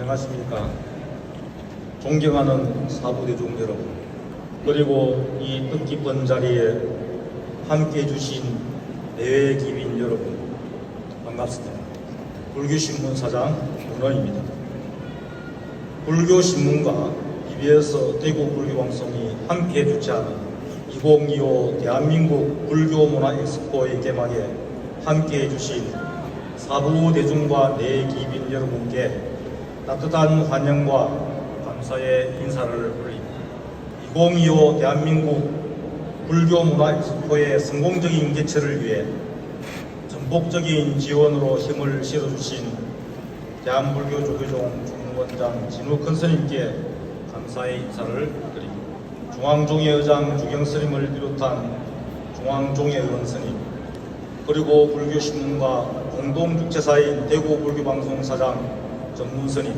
안녕하십니까. 존경하는 사부대중 여러분, 그리고 이 뜻깊은 자리에 함께 해주신 내외 기빈 여러분, 반갑습니다. 불교신문 사장 문원입니다. 불교신문과 EBS 대구 불교방송이 함께 주최하는 2025 대한민국 불교문화 엑스포의 개막에 함께 해 주신 사부 대중과 내 기빈 여러분께 따뜻한 환영과 감사의 인사를 올립니다. 2025 대한민국 불교 문화 엑스포의 성공적인 개최를 위해 전폭적인 지원으로 힘을 실어주신 대한불교조계종 중원장 진욱헌 스님께 감사의 인사를 드립니다. 중앙종회 의장 주경 스님을 비롯한 중앙종회 의원 스님 그리고 불교신문과 공동주최사인 대구불교방송 사장 전문 스님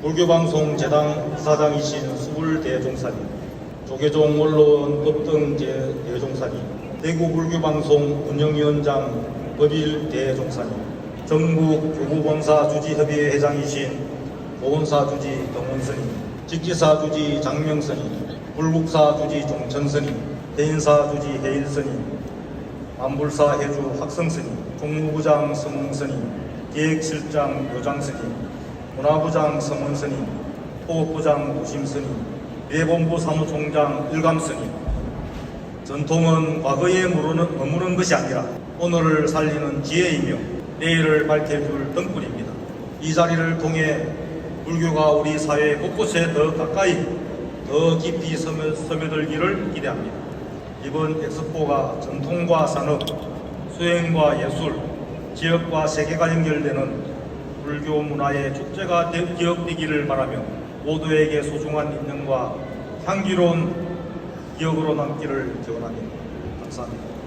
불교방송 재단 사장이신 수불대종사님 조계종 원로원 법등제 대종사님 대구불교방송 운영위원장 법일 대종사님 전국 교구본사 주지협의회 회장이신 보건사 주지 정원스님 직지사 주지 장명스님 불국사 주지 종천스님 해인사 주지 해일스님 만불사 해주 학성스님 총무부장 성웅스님 기획실장 요장스님 문화부장 성원스님 토업부장 도심스님 예본부 사무총장 일감스님 전통은 과거에 머무는, 머무는 것이 아니라 오늘을 살리는 지혜이며 내일을 밝혀줄 등불입니다. 이 자리를 통해 불교가 우리 사회 곳곳에 더 가까이 더 깊이 스며, 스며들기를 기대합니다. 이번 엑스포가 전통과 산업, 수행과 예술, 지역과 세계가 연결되는 불교 문화의 축제가 되- 기억되기를 바라며 모두에게 소중한 인연과 향기로운 기억으로 남기를 기원합니다. 감사합니다.